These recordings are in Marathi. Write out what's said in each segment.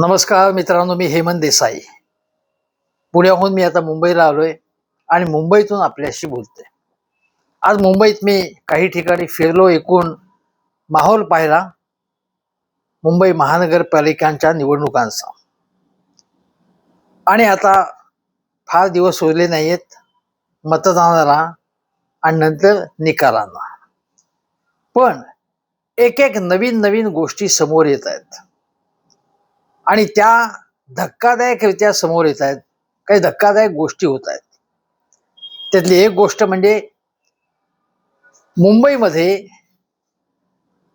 नमस्कार मित्रांनो मी हेमंत देसाई. पुण्याहून मी आता मुंबईला आलोय आणि मुंबईतून आपल्याशी बोलतोय. आज मुंबईत मी काही ठिकाणी फिरलो एकूण माहोल पाहिला. मुंबई महानगरपालिकांच्या निवडणुकांचा. आणि आता फार दिवस उरले नाहीयेत मतदानाला आणि नंतर निकालांना. पण एक एक नवीन नवीन गोष्टी समोर येत आहेत. आणि त्या धक्कादायकरित्या समोर येत आहेत. काही धक्कादायक गोष्टी होत आहेत. त्यातली एक गोष्ट म्हणजे मुंबईमध्ये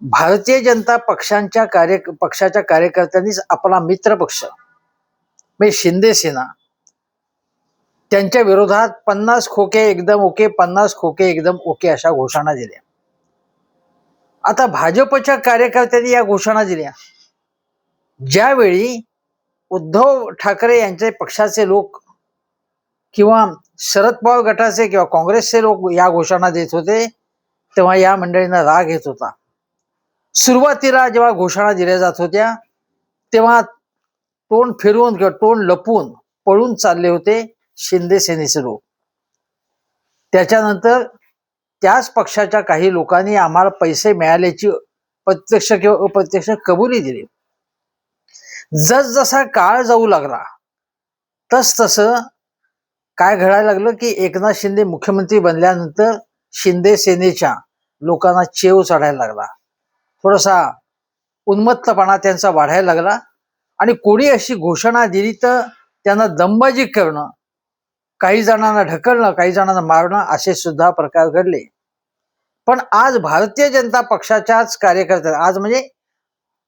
भारतीय जनता पक्षांच्या कार्य पक्षाच्या कार्यकर्त्यांनीच आपला मित्र पक्ष म्हणजे शिंदे सेना त्यांच्या विरोधात पन्नास खोके एकदम ओके पन्नास खोके एकदम ओके अशा घोषणा दिल्या. आता भाजपच्या कार्यकर्त्यांनी या घोषणा दिल्या. ज्यावेळी उद्धव ठाकरे यांचे पक्षाचे लोक किंवा शरद पवार गटाचे किंवा काँग्रेसचे लोक या घोषणा देत होते तेव्हा या मंडळींना राग येत होता. सुरुवातीला जेव्हा घोषणा दिल्या जात होत्या तेव्हा तोंड फिरवून किंवा तोंड लपून पळून चालले होते शिंदे सेनेचे लोक. त्याच्यानंतर त्याच पक्षाच्या काही लोकांनी आम्हाला पैसे मिळाल्याची प्रत्यक्ष किंवा अप्रत्यक्ष कबुली दिली. जसजसा काळ जाऊ लागला तस तसं काय घडायला लागलं की एकनाथ शिंदे मुख्यमंत्री बनल्यानंतर शिंदे सेनेच्या लोकांना चेव चढायला लागला. थोडासा उन्मत्तपणा त्यांचा वाढायला लागला आणि कोणी अशी घोषणा दिली तर त्यांना दंबाजी करणं काही जणांना ढकलणं काही जणांना मारणं असे सुद्धा प्रकार घडले. पण आज भारतीय जनता पक्षाच्याच कार्यकर्त्या आज म्हणजे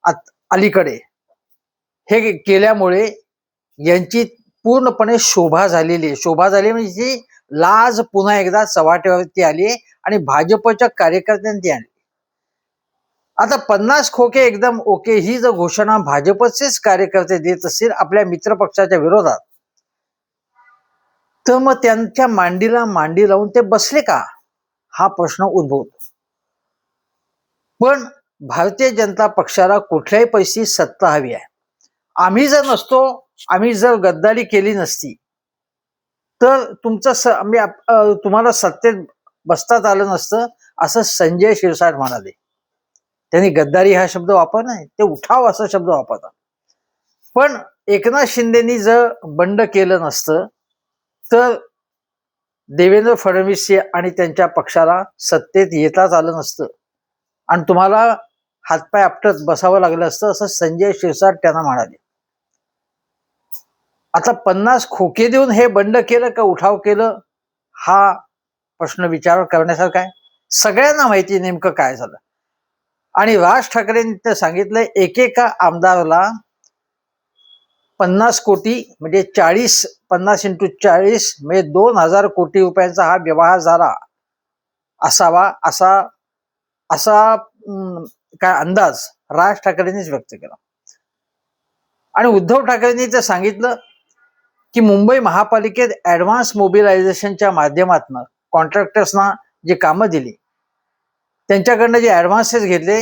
आत- अलीकडे हे केल्यामुळे यांची पूर्णपणे शोभा झालेली आहे. शोभा झाली म्हणजे ती लाज पुन्हा एकदा चव्हाट्यावरती आली आहे आणि भाजपच्या कार्यकर्त्यांनी ती आणली आता पन्नास खोके एकदम ओके ही जर घोषणा भाजपचेच कार्यकर्ते देत असतील आपल्या मित्रपक्षाच्या विरोधात तर मग त्यांच्या मांडीला मांडी लावून ते बसले का? हा प्रश्न उद्भवतो. पण भारतीय जनता पक्षाला कुठल्याही पैशी सत्ता हवी आहे. आम्ही जर नसतो आम्ही जर गद्दारी केली नसती तर तुमचं स म्हणजे, आम्ही तुम्हाला सत्तेत बसताच आलं नसतं असं संजय शिरसाट म्हणाले. त्यांनी गद्दारी हा शब्द वापर नाही ते उठाव असा शब्द वापरतात. पण एकनाथ शिंदेनी जर बंड केलं नसतं तर देवेंद्र फडणवीस आणि त्यांच्या पक्षाला सत्तेत येताच आलं नसतं. आणि तुम्हाला हातपाय आपटत बसावं लागलं असतं असं संजय शिरसाट त्यांना म्हणाले. आता पन्नास खोके देऊन हे बंड केलं का उठाव केलं हा प्रश्न विचार करण्यासारखा आहे. सगळ्यांना माहिती नेमकं काय झालं. आणि राज ठाकरेंनी सांगितलं एकेका आमदाराला पन्नास कोटी म्हणजे चाळीस पन्नास इंटू चाळीस म्हणजे दोन हजार कोटी रुपयांचा हा व्यवहार झाला. असावा असा असा काय अंदाज राज ठाकरेंनीच व्यक्त केला. आणि उद्धव ठाकरेंनी तर सांगितलं की मुंबई महापालिकेत ऍडव्हान्स मोबिलायझेशनच्या माध्यमातून कॉन्ट्रॅक्टर्सना जे कामं दिली त्यांच्याकडनं जे ॲडव्हान्सेस घेतले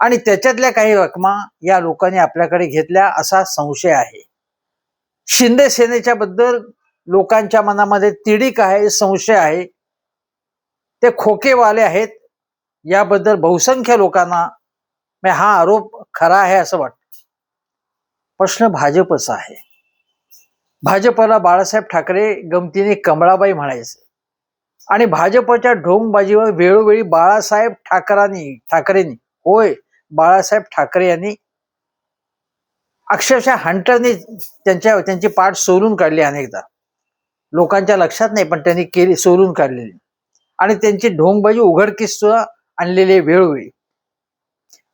आणि त्याच्यातल्या काही रकमा या लोकांनी आपल्याकडे घेतल्या असा संशय आहे. शिंदे सेनेच्या बद्दल लोकांच्या मनामध्ये तिडीक आहे संशय आहे. ते खोकेवाले आहेत. याबद्दल बहुसंख्य लोकांना म्हणजे हा आरोप खरा आहे असं वाटतं. प्रश्न भाजपचा आहे. भाजपला बाळासाहेब ठाकरे गमतीने कमळाबाई म्हणायचे. आणि भाजपच्या ढोंगबाजीवर वेळोवेळी बाळासाहेब ठाकरांनी ठाकरेंनी होय बाळासाहेब ठाकरे यांनी अक्षरशः हंटरने त्यांच्या त्यांची पाठ सोलून काढली अनेकदा. लोकांच्या लक्षात नाही पण त्यांनी केली सोलून काढलेली. आणि त्यांची ढोंगबाजी उघडकीस सुद्धा आणलेली वेळोवेळी.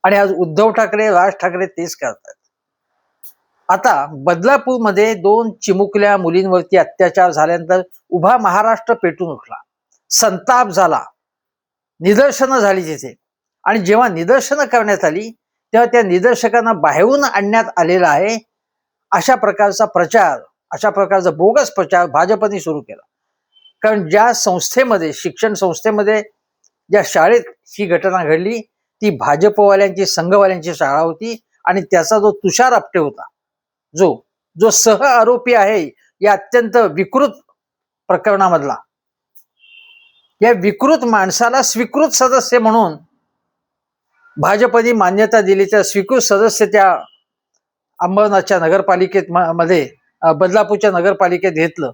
आणि आज उद्धव ठाकरे राज ठाकरे तेच करतात. आता बदलापूरमध्ये दोन चिमुकल्या मुलींवरती अत्याचार झाल्यानंतर उभा महाराष्ट्र पेटून उठला. संताप झाला. निदर्शनं झाली तिथे. आणि जेव्हा निदर्शनं करण्यात आली तेव्हा त्या निदर्शकांना बाहेरून आणण्यात आलेला आहे. अशा प्रकारचा प्रचार अशा प्रकारचा बोगस प्रचार भाजपने सुरू केला. कारण ज्या संस्थेमध्ये शिक्षण संस्थेमध्ये ज्या शाळेत ही घटना घडली ती भाजपवाल्यांची संघवाल्यांची शाळा होती आणि त्याचा जो तुषार आपटे होता जो जो सह आरोपी आहे या अत्यंत विकृत प्रकरणामधला. या विकृत माणसाला स्वीकृत सदस्य म्हणून भाजपने मान्यता दिली त्या स्वीकृत सदस्य त्या अंबरनाथच्या नगरपालिकेत मध्ये बदलापूरच्या नगरपालिकेत घेतलं.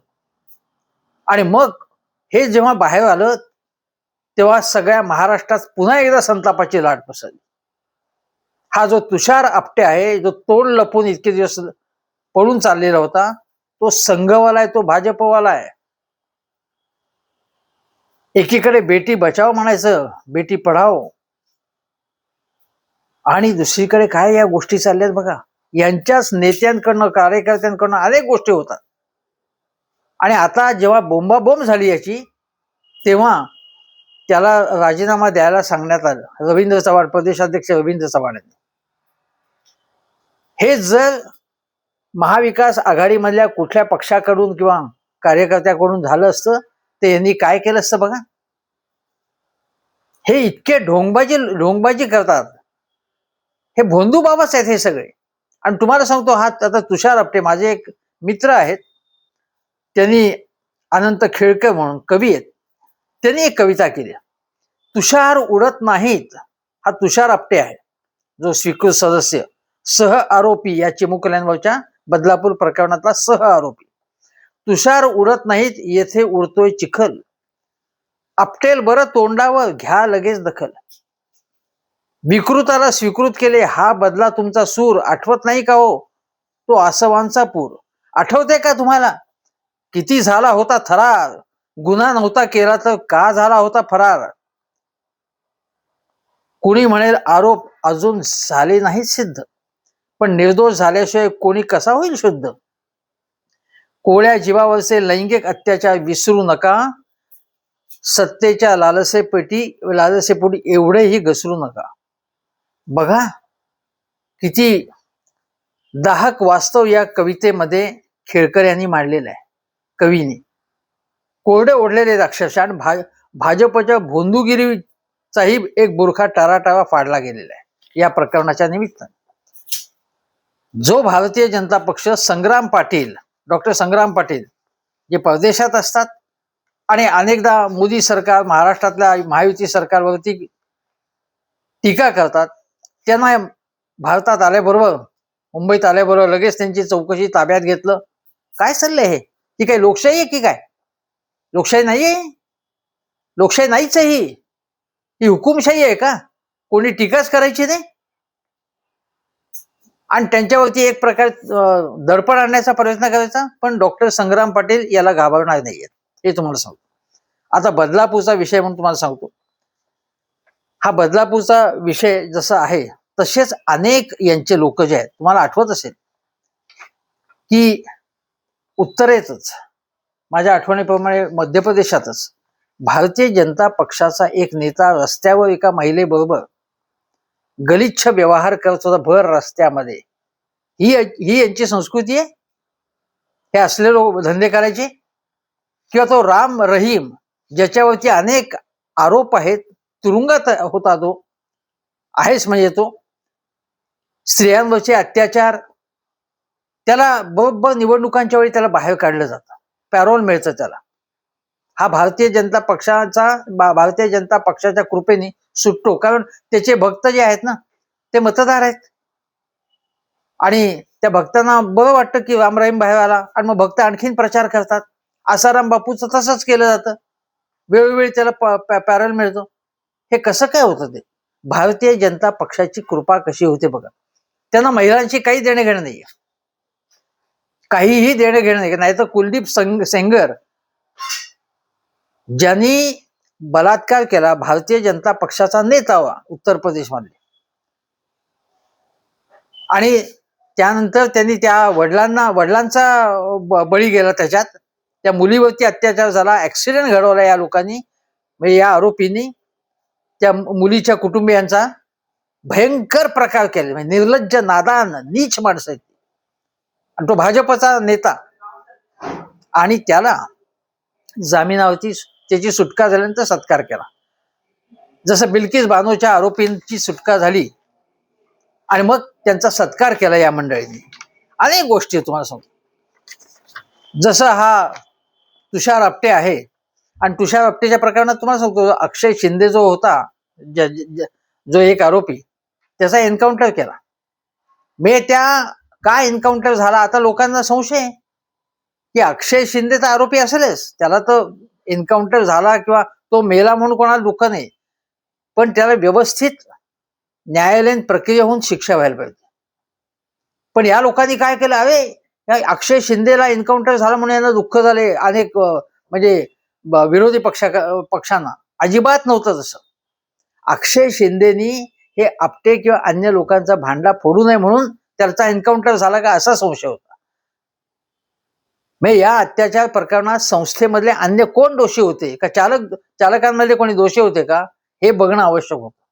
आणि मग हे जेव्हा बाहेर आलं तेव्हा सगळ्या महाराष्ट्रात पुन्हा एकदा संतापाची लाट पसरली. हा जो तुषार आपटे आहे जो तोंड लपून इतके दिवस पळून चाललेला होता. तो संघवाला आहे तो भाजपवाला आहे. एकीकडे बेटी बचाव म्हणायचं बेटी पढाओ. आणि दुसरीकडे काय या गोष्टी चालल्यात बघा. यांच्याच नेत्यांकडनं कार्यकर्त्यांकडनं अनेक गोष्टी होतात. आणि आता जेव्हा बोंबाबोंब झाली याची तेव्हा त्याला राजीनामा द्यायला सांगण्यात आलं. रवींद्र चव्हाण प्रदेशाध्यक्ष रवींद्र चव्हाण यांनी. हे जर महाविकास आघाडीमधल्या कुठल्या पक्षाकडून किंवा कार्यकर्त्याकडून झालं असतं? ते यांनी काय केलं असतं बघा. हे इतके ढोंगबाजी ढोंगबाजी करतात. हे भोंदू बाबाच आहेत हे सगळे. आणि तुम्हाला सांगतो हा आता तुषार आपटे माझे एक मित्र आहेत. त्यांनी अनंत खेळकर म्हणून कवी आहेत. त्यांनी एक कविता केली. तुषार उडत नाहीत हा तुषार आपटे आहे. जो स्वीकृत सदस्य सह आरोपी या चिमुकल्यांवरच्या बदलापूर प्रकरणातला सह आरोपी. तुषार उडत नाहीत येथे उडतोय चिखल. आपटेल बरं तोंडावर घ्या लगेच दखल. विकृताला स्वीकृत केले हा बदला तुमचा सूर. आठवत नाही का हो? तो आसवांचा पूर. आठवते का तुम्हाला? किती झाला होता थरार. गुन्हा नव्हता केला तर का झाला होता फरार? कुणी म्हणेल आरोप अजून झाले नाही सिद्ध. पण निर्दोष झाल्याशिवाय कोणी कसा होईल शुद्ध? कोळ्या जीवावरचे लैंगिक अत्याचार विसरू नका. सत्तेच्या लालसेपेटी लालसेपोटी एवढेही घसरू नका. बघा किती दाहक वास्तव या कवितेमध्ये खेळकर यांनी मांडलेलं आहे कवीने. कोरडे ओढलेले राक्षस आणि भा भाजपच्या भोंदूगिरीचाही एक बुरखा टाराटारा फाडला गेलेला आहे या प्रकरणाच्या निमित्तानं. जो भारतीय जनता पक्ष संग्राम पाटील डॉक्टर संग्राम पाटील जे परदेशात असतात आणि अनेकदा मोदी सरकार महाराष्ट्रातल्या महायुती सरकारवरती टीका करतात त्यांना भारतात आल्याबरोबर मुंबईत आल्याबरोबर लगेच त्यांची चौकशी ताब्यात घेतलं. काय चाललंय हे? ती काय लोकशाही आहे की काय? लोकशाही नाही आहे लोकशाही नाहीच आहे ही. ही हुकुमशाही आहे का? कोणी टीकाच करायची नाही? आणि त्यांच्यावरती एक प्रकार दडपण आणण्याचा प्रयत्न करायचा पण डॉक्टर संग्राम पाटील याला घाबरणार नाहीयेत. हे तुम्हाला सांगतो. आता बदलापूरचा विषय म्हणून तुम्हाला सांगतो. हा बदलापूरचा विषय जसा आहे तसेच अनेक यांचे लोक जे आहेत तुम्हाला आठवत असेल की उत्तरेतच माझ्या आठवणीप्रमाणे मध्य प्रदेशातच भारतीय जनता पक्षाचा एक नेता रस्त्यावर एका महिलेबरोबर गलिच्छ व्यवहार करत होता भर रस्त्यामध्ये. ही ही यांची संस्कृती आहे? हे असले लोक धंदे करायचे? किंवा तो राम रहीम ज्याच्यावरती अनेक आरोप आहेत तुरुंगात होता तो? आहेच म्हणजे तो. स्त्रियांवरचे अत्याचार. त्याला बरोबर निवडणुकांच्या वेळी त्याला बाहेर काढलं जातं. पॅरोल मिळतं त्याला. हा भारतीय जनता पक्षाचा भारतीय जनता पक्षाच्या कृपेने सुटतो. कारण त्याचे भक्त जे आहेत ना ते मतदार आहेत. आणि त्या भक्तांना बरं वाटतं की रामराईम राहीम बाहेर आला आणि मग भक्त आणखीन प्रचार करतात. आसाराम बापूचं तसंच केलं जातं. वेळोवेळी त्याला पॅरल मिळतो. हे कसं काय होतं ते? भारतीय जनता पक्षाची कृपा कशी होते बघा. त्यांना महिलांशी काही देणं घेणं नाहीये. काहीही देणं घेणं नाही नाही तर कुलदीप संग सेंगर ज्यांनी बलात्कार केला भारतीय जनता पक्षाचा नेता वा उत्तर प्रदेशमध्ये आणि त्यानंतर त्यांनी त्या वडिलांना वडिलांचा ब- बळी गेला त्याच्यात. त्या मुलीवरती अत्याचार झाला ऍक्सिडेंट घडवला या लोकांनी म्हणजे या आरोपींनी. त्या मुलीच्या कुटुंबियांचा भयंकर प्रकार केले म्हणजे निर्लज्ज नादान नीच माणसं आणि तो भाजपचा नेता. आणि त्याला जामिनावरती त्याची सुटका झाल्यानंतर सत्कार केला. जसं बिल्किस बानोच्या आरोपींची सुटका झाली आणि मग त्यांचा सत्कार केला या मंडळींनी. अनेक गोष्टी तुम्हाला सांगतो. जसं हा तुषार आपटे आहे आणि तुषार आपटेच्या प्रकरणात तुम्हाला सांगतो अक्षय शिंदे जो होता ज- ज- जो एक आरोपी त्याचा एन्काउंटर केला. मे त्या काय एन्काउंटर झाला आता लोकांना संशय की अक्षय शिंदेचा आरोपी असेलच त्याला तर एन्काउंटर झाला किंवा तो मेला म्हणून कोणाला दुःख नाही. पण त्याला व्यवस्थित न्यायालयीन प्रक्रिया होऊन शिक्षा व्हायला पाहिजे. पण या लोकांनी काय केलं? अरे या अक्षय शिंदेला एन्काउंटर झाला म्हणून यांना दुःख झाले. अनेक म्हणजे विरोधी पक्षा पक्षांना. अजिबात नव्हतं तसं. अक्षय शिंदेनी हे आपटे किंवा अन्य लोकांचा भांडा फोडू नये म्हणून त्याचा एन्काउंटर झाला का असा संशय होता. म्हणजे या अत्याचार प्रकरणात संस्थेमधले अन्य कोण दोषी होते? का चालक चालकांमध्ये कोणी दोषी होते का? हे बघणं आवश्यक होतं.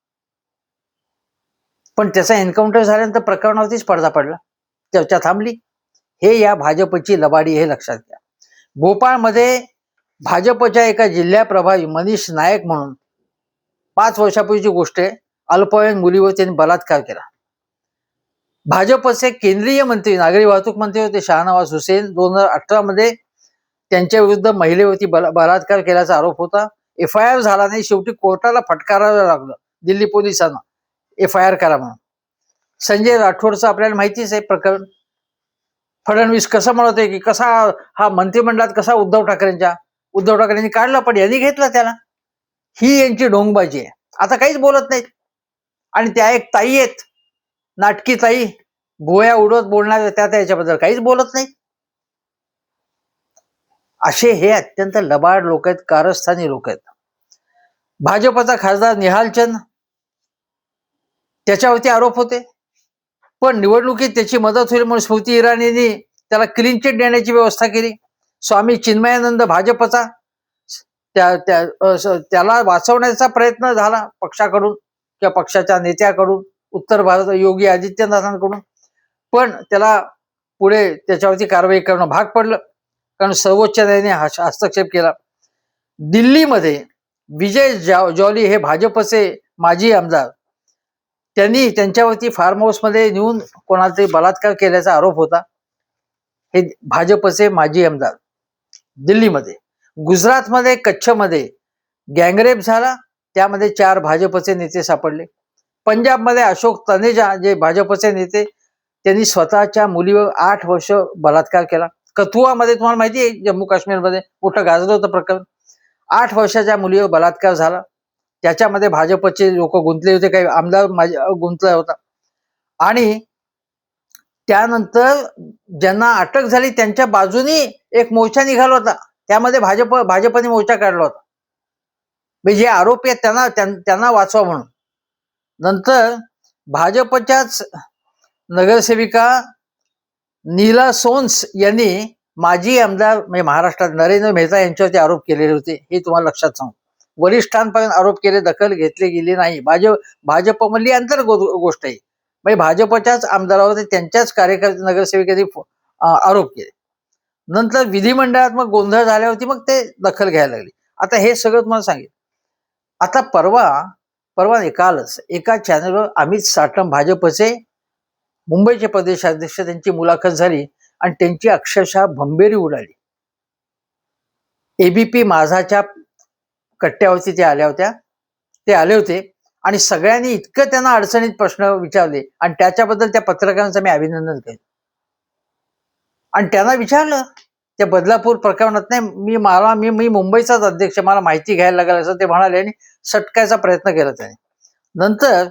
पण त्याचा एन्काउंटर झाल्यानंतर प्रकरणावरतीच पडदा पडला. चर्चा थांबली. हे या भाजपची लबाडी हे लक्षात घ्या. भोपाळमध्ये भाजपच्या एका जिल्हा प्रभारी मनीष नायक म्हणून पाच वर्षापूर्वीची गोष्ट आहे. अल्पवयीन मुलीवर त्यांनी बलात्कार केला. भाजपचे केंद्रीय मंत्री नागरी वाहतूक मंत्री होते शाहनवाज हुसेन. दोन हजार अठरा मध्ये त्यांच्या विरुद्ध महिलेवरती बला- बलात्कार केल्याचा आरोप होता. एफ आय आर झाला नाही. शेवटी कोर्टाला फटकारावं लागलं. दिल्ली पोलिसांना. एफ आय आर करा म्हणून. संजय राठोडचं आपल्याला माहितीच आहे प्रकरण. फडणवीस कसं म्हणत आहे की कसा हा मंत्रिमंडळात कसा उद्धव ठाकरेंच्या उद्धव ठाकरेंनी काढला पण यांनी घेतला त्याला. ही यांची ढोंगबाजी आहे. आता काहीच बोलत नाहीत. आणि त्या एक ताई आहेत. नाटकी ताई उडवत बोलणार त्या त्याच्याबद्दल काहीच बोलत नाही. असे हे अत्यंत लबाड लोक आहेत कारस्थानी लोक आहेत. भाजपचा खासदार निहालचंद त्याच्यावरती आरोप होते. पण निवडणुकीत त्याची मदत होईल म्हणून स्मृती इराणींनी त्याला क्लीन चिट देण्याची व्यवस्था केली. स्वामी चिन्मयानंद भाजपचा त्या त्याला वाचवण्याचा प्रयत्न झाला पक्षाकडून किंवा पक्षाच्या नेत्याकडून. उत्तर भारत योगी आदित्यनाथांकडून. पण त्याला पुढे त्याच्यावरती कारवाई करणं भाग पडलं. कारण सर्वोच्च न्यायालयाने हस्तक्षेप केला. दिल्लीमध्ये विजय जॉ जॉली हे भाजपचे माजी आमदार. त्यांनी त्यांच्यावरती फार्म हाऊसमध्ये नेऊन कोणाला तरी बलात्कार केल्याचा आरोप होता. हे भाजपचे माजी आमदार. दिल्लीमध्ये. गुजरातमध्ये कच्छमध्ये गँगरेप झाला. त्यामध्ये चार भाजपचे नेते सापडले. पंजाबमध्ये अशोक तनेजा जे भाजपचे नेते त्यांनी स्वतःच्या मुलीवर आठ वर्ष बलात्कार केला. कथुआमध्ये तुम्हाला माहिती आहे जम्मू काश्मीरमध्ये मोठं गाजलं होतं प्रकरण. आठ वर्षाच्या मुलीवर बलात्कार झाला. त्याच्यामध्ये भाजपचे लोक गुंतले होते काही आमदार गुंतला होता. आणि त्यानंतर ज्यांना अटक झाली त्यांच्या बाजूनी एक मोर्चा निघाला होता. त्यामध्ये भाजप भाजपने मोर्चा काढला होता. म्हणजे जे आरोपी आहेत त्यांना त्यांना वाचवा म्हणून. नंतर भाजपच्याच नगरसेविका नीला सोन्स यांनी माजी आमदार म्हणजे महाराष्ट्रात नरेंद्र मेहता यांच्यावरती आरोप केलेले होते. हे तुम्हाला लक्षात सांगू. वरिष्ठांपर्यंत आरोप केले दखल घेतली गेली नाही. भाजप भाजपमधली अंतर गोष्ट आहे. म्हणजे भाजपच्याच आमदारावर त्यांच्याच कार्यकर्ते नगरसेविकांनी आरोप केले. नंतर विधिमंडळात मग गोंधळ झाल्यावरती मग ते दखल घ्यायला लागली. आता हे सगळं तुम्हाला सांगेल आता परवा परवा नाही कालच. एका चॅनलवर अमित साटम भाजपचे मुंबईचे प्रदेशाध्यक्ष त्यांची मुलाखत झाली आणि त्यांची अक्षरशः भंबेरी उडाली. एबीपी माझाच्या कट्ट्यावरती ते आल्या होत्या. ते आले होते आणि सगळ्यांनी इतकं त्यांना अडचणीत प्रश्न विचारले आणि त्याच्याबद्दल त्या पत्रकारांचं मी अभिनंदन केलं आणि त्यांना विचारलं त्या बदलापूर प्रकरणात नाही मी मला मी मी मुंबईचाच अध्यक्ष मला माहिती घ्यायला लागेल असं ते म्हणाले आणि सटकायचा प्रयत्न केला त्याने. नंतर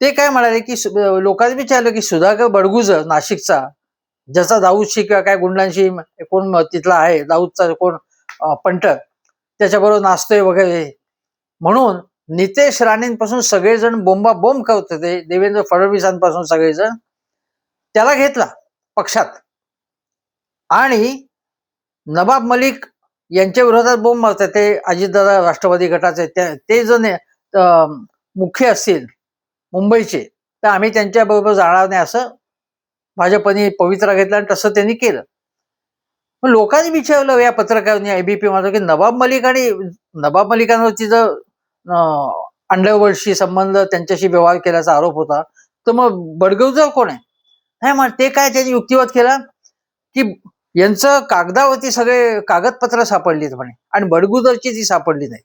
ते काय म्हणाले की लोकांनी विचारलं की सुधाकर बडगुजर नाशिकचा ज्याचा दाऊदशी किंवा काय गुंडांशी कोण तिथला आहे दाऊदचा कोण पंट त्याच्याबरोबर नाचतोय वगैरे. म्हणून नितेश राणेंपासून सगळेजण बोंबा बोंब करत होते देवेंद्र फडणवीसांपासून सगळेजण. त्याला घेतला पक्षात. आणि नवाब मलिक यांच्या विरोधात बोंब मारतात. ते अजितदादा राष्ट्रवादी गटाचे. ते ते जर ने- मुख्य असतील मुंबईचे. तर आम्ही त्यांच्या बरोबर जाणार नाही असं भाजपने पवित्रा घेतला आणि तसं त्यांनी केलं. पण लोकांनी विचारलं या पत्रकारांनी आयबीपी माझं की नवाब मलिक आणि नवाब मलिकांवरती जर अंडरवर्ल्डशी संबंध त्यांच्याशी व्यवहार केल्याचा आरोप होता तर मग बडगुजर कोण आहे? नाही मग ते काय त्यांनी युक्तिवाद केला? की यांचं कागदावरती सगळे कागदपत्र सापडलीत म्हणे. आणि बडगुदरची ती सापडली नाही.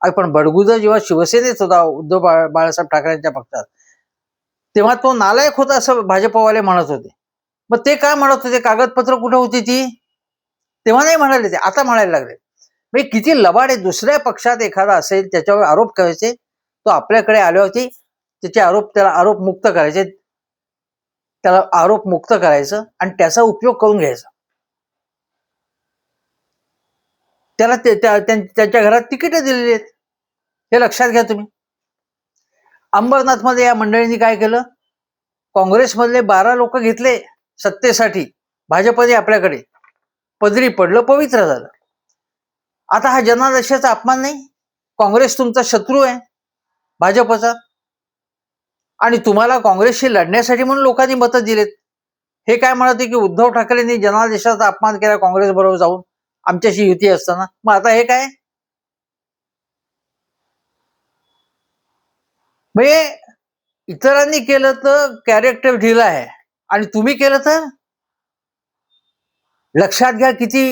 अरे पण बडगुजर जेव्हा शिवसेनेत होता उद्धव बाळ बाळासाहेब ठाकरेंच्या पक्षात तेव्हा तो नालायक होता असं भाजपवाले म्हणत होते. मग ते काय म्हणत होते? कागदपत्र कुठं होती ती? तेव्हा नाही म्हणाले ते आता म्हणायला लागले. म्हणजे किती लबाड आहे दुसऱ्या पक्षात एखादा असेल त्याच्यावर आरोप करायचे तो आपल्याकडे आल्यावरती त्याचे आरोप त्याला आरोप मुक्त करायचे त्याला आरोप मुक्त करायचं आणि त्याचा उपयोग करून घ्यायचा. त्याला ते- त्या- त्याच्या घरात तिकीट दिलेली आहेत. हे लक्षात घ्या तुम्ही. अंबरनाथमध्ये या मंडळींनी काय केलं? काँग्रेसमधले बारा लोक घेतले सत्तेसाठी. भाजपने आपल्याकडे. पदरी पडलं पवित्र झालं. आता हा जनादेशाचा अपमान नाही. काँग्रेस तुमचा शत्रू आहे. भाजपचा. आणि तुम्हाला काँग्रेसशी लढण्यासाठी म्हणून लोकांनी मतं दिलेत. हे काय म्हणते की उद्धव ठाकरेंनी जनादेशाचा अपमान केला काँग्रेस बरोबर जाऊन? आमच्याशी युती असताना. मग आता हे काय? म्हणजे इतरांनी केलं तर कॅरेक्टर ढिला आहे. आणि तुम्ही केलं तर? लक्षात घ्या किती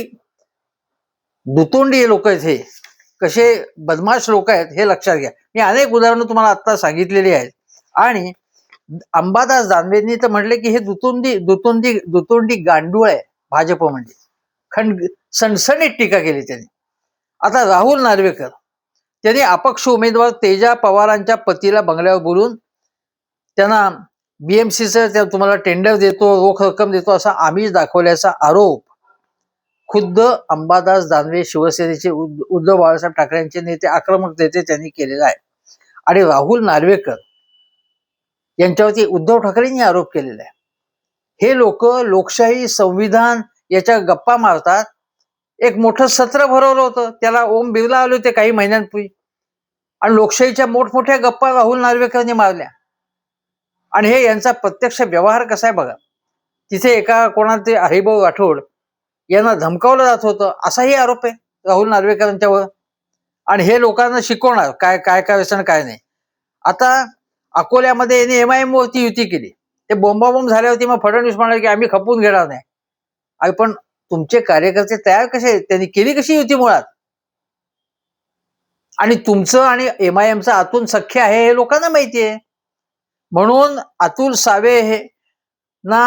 दुतोंडी लोक आहेत हे. कसे बदमाश लोक आहेत हे लक्षात घ्या. मी अनेक उदाहरणं तुम्हाला आता सांगितलेली आहेत. आणि अंबादास दानवेंनी तर म्हटले की हे दुतोंडी दुतोंडी दुतोंडी गांडूळ आहे भाजप म्हणजे खंड सणसणीत टीका केली त्यांनी. आता राहुल नार्वेकर त्यांनी अपक्ष उमेदवार तेजा पवारांच्या पतीला बंगल्यावर बोलून त्यांना बीएमसीचं तुम्हाला टेंडर देतो रोख रक्कम देतो असा आमिष दाखवल्याचा आरोप खुद्द अंबादास दानवे शिवसेनेचे उद्ध- उद्धव बाळासाहेब ठाकरेंचे नेते आक्रमक नेते त्यांनी केलेला आहे. आणि राहुल नार्वेकर यांच्यावरती उद्धव ठाकरेंनी आरोप केलेला आहे. हे लोक लोकशाही संविधान याच्या गप्पा मारतात एक मोठं सत्र भरवलं होतं. त्याला ओम बिर्ला आले होते काही महिन्यांपूर्वी. आणि लोकशाहीच्या मोठमोठ्या गप्पा राहुल नार्वेकरांनी मारल्या. आणि हे यांचा प्रत्यक्ष व्यवहार कसा आहे बघा. तिथे एका कोणाचे हरिभाऊ राठोड यांना धमकावलं जात होतं. असाही आरोप आहे राहुल नार्वेकरांच्यावर आणि हे लोकांना शिकवणार काय काय काय व्यसन काय नाही. आता अकोल्यामध्ये यांनी एम आय एम वरती युती केली. ते बोंबाबोंब झाल्यावरती मग फडणवीस म्हणाले की आम्ही खपून घेणार नाही. अरे पण तुमचे कार्यकर्ते तयार कसे त्यांनी केली कशी युती मुळात? आणि तुमचं आणि एम आय एमचं आतून सख्य आहे हे लोकांना माहितीये. म्हणून अतुल सावे हे ना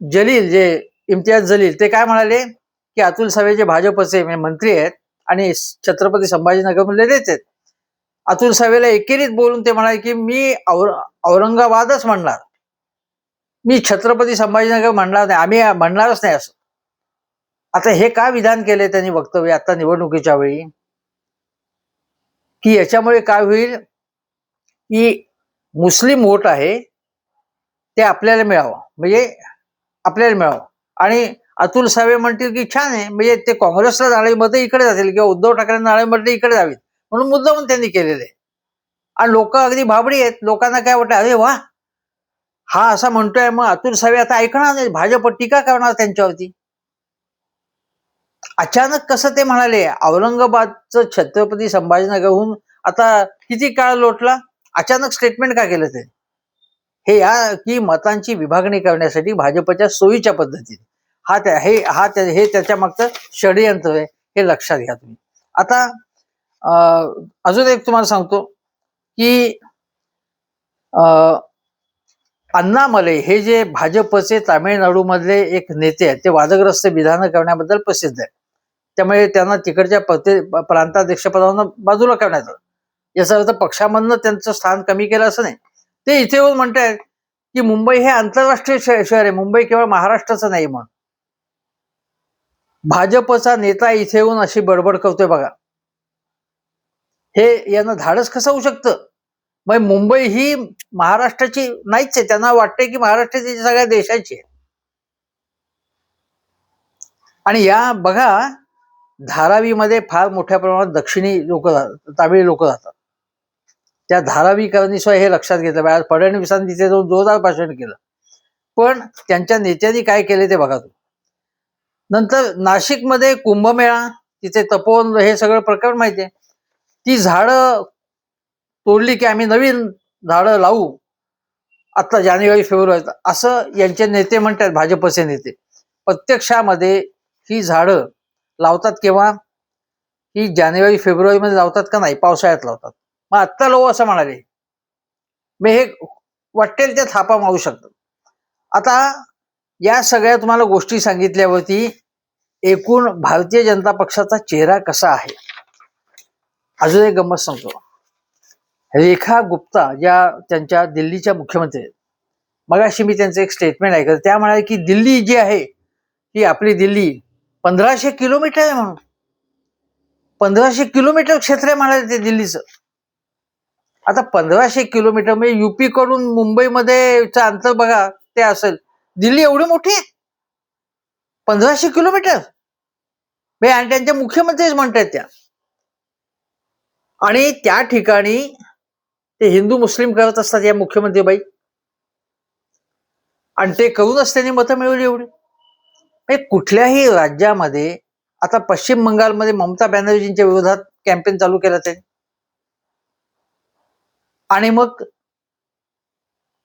जलील जे इम्तियाज जलील ते काय म्हणाले? की अतुल सावे जे भाजपचे मंत्री आहेत आणि छत्रपती संभाजीनगरमधले नेते आहेत. अतुल सावेला एकेरीत बोलून ते म्हणाले की मी और औरंगाबादच म्हणणार. मी छत्रपती संभाजीनगर म्हणणार नाही. आम्ही म्हणणारच नाही असं. आता हे का विधान केले त्यांनी वक्तव्य आता निवडणुकीच्या वेळी? की याच्यामुळे काय होईल? की मुस्लिम वोट आहे ते आपल्याला मिळावं. म्हणजे आपल्याला मिळावं. आणि अतुल सावे म्हणतील की छान आहे. म्हणजे ते काँग्रेसला जाणारी मतं इकडे जातील किंवा उद्धव ठाकरेंना जाणारी मतं इकडे जावीत. म्हणून मुद्दामून त्यांनी केलेले आणि लोक अगदी भाबडी आहेत. लोकांना काय वाटतं? अरे वा! हा असा म्हणतोय. मग अतुल सावे आता ऐकणार नाही भाजप टीका करणार त्यांच्यावरती. अचानक कसं ते म्हणाले औरंगाबादचं छत्रपती संभाजीनगरहून आता किती काळ लोटला? अचानक स्टेटमेंट का केलं ते? हे या की मतांची विभागणी करण्यासाठी भाजपच्या सोयीच्या पद्धतीने. हा त्या हे हा त्या हे त्याच्या मागचं षडयंत्र आहे हे लक्षात घ्या तुम्ही. आता अं, अजून एक तुम्हाला सांगतो की अं, अण्णामले हे जे भाजपचे तामिळनाडूमधले एक नेते आहेत ते वादग्रस्त विधानं करण्याबद्दल प्रसिद्ध आहे त्यामुळे त्यांना तिकडच्या प्रते प्रांताध्यक्षपदावरनं बाजूला करण्यात आलं. याचा अर्थ पक्षामधनं त्यांचं स्थान कमी केलं असं नाही. ते इथे येऊन म्हणतायत की मुंबई हे आंतरराष्ट्रीय शहर आहे. मुंबई केवळ महाराष्ट्राचं नाही म्हणून. भाजपचा नेता इथे येऊन अशी बडबड करतोय बघा. हे यांना धाडस कसं होऊ शकतं? मग मुंबई ही महाराष्ट्राची नाहीच आहे. त्यांना वाटतंय की महाराष्ट्राची सगळ्या देशाची आहे. आणि या बघा धारावीमध्ये फार मोठ्या प्रमाणात दक्षिणी लोक तामिळी लोक राहतात त्या धारावीकरांनी स्वतः हे लक्षात घेतलं आज फडणवीसांनी तिथे जाऊन जोरदार भाषण केलं. पण त्यांच्या नेत्यांनी काय केले ते बघा तुम्ही. नंतर नाशिकमध्ये कुंभमेळा तिथे तपोवन हे सगळं प्रकरण माहिती आहे. ती झाडं तोडली की आम्ही नवीन झाडं लावू. आता जानेवारी फेब्रुवारी असं यांचे नेते म्हणतात भाजपचे नेते. प्रत्यक्षामध्ये ही झाडं लावतात केव्हा? ही जानेवारी फेब्रुवारी मध्ये लावतात का नाही? पावसाळ्यात लावतात. मग आत्ता लोक असं म्हणाले. मी हे वाटेल त्या थापा मारू शकतात. आता या सगळ्या तुम्हाला गोष्टी सांगितल्यावरती एकूण भारतीय जनता पक्षाचा चेहरा कसा आहे? अजून एक गंमत सांगतो. रेखा गुप्ता ज्या त्यांच्या दिल्लीच्या मुख्यमंत्री आहेत. मगाशी मी त्यांचं एक स्टेटमेंट ऐकलं. त्या म्हणाले की दिल्ली जी आहे ही आपली दिल्ली पंधराशे किलोमीटर आहे म्हणून. पंधराशे किलोमीटर क्षेत्र आहे म्हणाले ते दिल्लीचं. आता पंधराशे किलोमीटर म्हणजे युपी कडून मुंबईमध्ये चं अंतर बघा ते असेल. दिल्ली एवढी मोठी आहे? पंधराशे किलोमीटर? आणि त्यांच्या मुख्यमंत्रीच म्हणतायत त्या. आणि त्या ठिकाणी ते हिंदू मुस्लिम करत असतात या मुख्यमंत्री बाई. आणि ते करूनच त्यांनी मतं मिळवली एवढी. म्हणजे कुठल्याही राज्यामध्ये आता पश्चिम बंगालमध्ये ममता बॅनर्जींच्या विरोधात कॅम्पेन चालू केलं त्यांनी आणि मग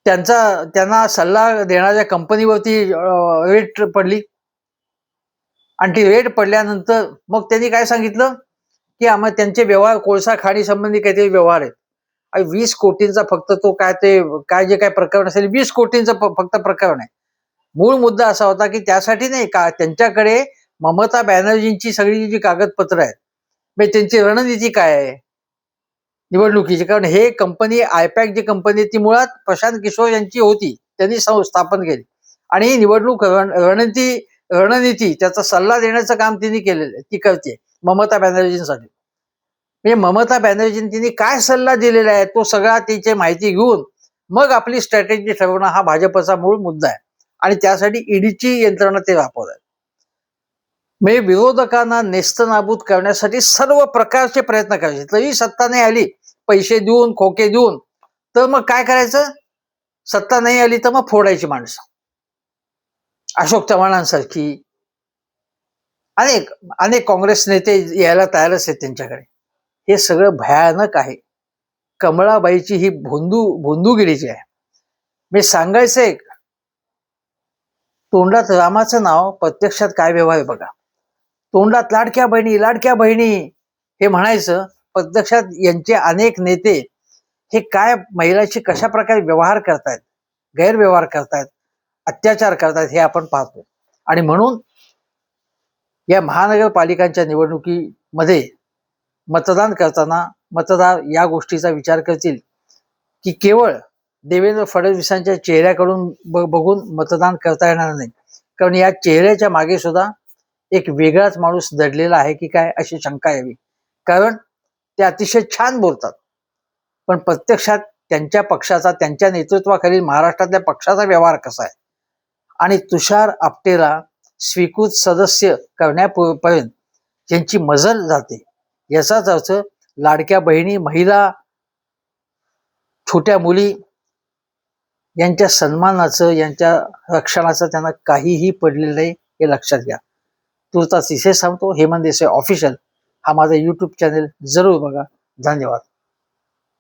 त्यांचा त्यांना सल्ला देणाऱ्या कंपनीवरती रेट पडली. आणि ती रेट पडल्यानंतर मग त्यांनी काय सांगितलं? की आम्हाला त्यांचे व्यवहार कोळसा खाणी संबंधी काहीतरी व्यवहार आहेत. आणि वीस कोटींचा फक्त तो काय ते काय जे काय प्रकरण असेल वीस कोटींचं फक्त प्रकरण आहे. मूळ मुद्दा असा होता की त्यासाठी नाही का त्यांच्याकडे ममता बॅनर्जींची सगळी जी कागदपत्र आहेत म्हणजे त्यांची रणनीती काय आहे? निवडणुकीची. कारण हे कंपनी आयपॅक जी कंपनी आहे ती मुळात प्रशांत किशोर यांची होती. त्यांनी सं- स्थापन केली. आणि निवडणूक रण- रणनीती रणनीती त्याचा सल्ला देण्याचं काम तिने केलेलं आहे. ती करते. ममता बॅनर्जींसाठी. म्हणजे ममता बॅनर्जींनी तिने काय सल्ला दिलेला आहे तो सगळा तिची माहिती घेऊन मग आपली स्ट्रॅटेजी ठरवणं हा भाजपचा मूळ मुद्दा आहे. आणि त्यासाठी ईडीची यंत्रणा ते वापरत म्हणजे विरोधकांना नेस्तनाबूत करण्यासाठी सर्व प्रकारचे प्रयत्न करायचे. तरी सत्ता नाही आली पैसे देऊन खोके देऊन तर मग काय करायचं? सत्ता नाही आली तर मग फोडायची माणसं. अशोक चव्हाणांसारखी अनेक अनेक काँग्रेस नेते यायला तयारच आहेत त्यांच्याकडे. हे सगळं भयानक आहे. कमळाबाईची ही भोंदू भोंदूगिरीची आहे. मी सांगायचं एक तोंडात रामाचं नाव प्रत्यक्षात काय व्यवहार आहे बघा. तोंडात लाडक्या बहिणी लाडक्या बहिणी हे म्हणायचं प्रत्यक्षात यांचे अनेक नेते हे काय महिलाशी कशा प्रकारे व्यवहार करतायत गैरव्यवहार करतायत अत्याचार करतायत हे आपण पाहतो. आणि म्हणून या महानगरपालिकांच्या निवडणुकीमध्ये मतदान करताना मतदार या गोष्टीचा विचार करतील की केवळ देवेंद्र फडणवीसांच्या चेहऱ्याकडून ब- बघून मतदान करता येणार नाही. कारण या चेहऱ्याच्या मागे सुद्धा एक वेगळाच माणूस दडलेला आहे की काय अशी शंका यावी. कारण ते अतिशय छान बोलतात. पण प्रत्यक्षात त्यांच्या पक्षाचा त्यांच्या नेतृत्वाखालील महाराष्ट्रातल्या पक्षाचा व्यवहार कसा आहे? आणि तुषार आपटेला स्वीकृत सदस्य करण्यापर्यंत ज्यांची मजल जाते. याचाच अर्थ लाडक्या बहिणी महिला छोट्या मुली यांच्या सन्मानाचं यांच्या रक्षणाचं त्यांना काहीही पडलेलं नाही हे लक्षात घ्या. तुर्तास इथे सांगतो हेमंत देसाई ऑफिशियल हा माझा यूट्यूब चॅनेल जरूर बघा. धन्यवाद.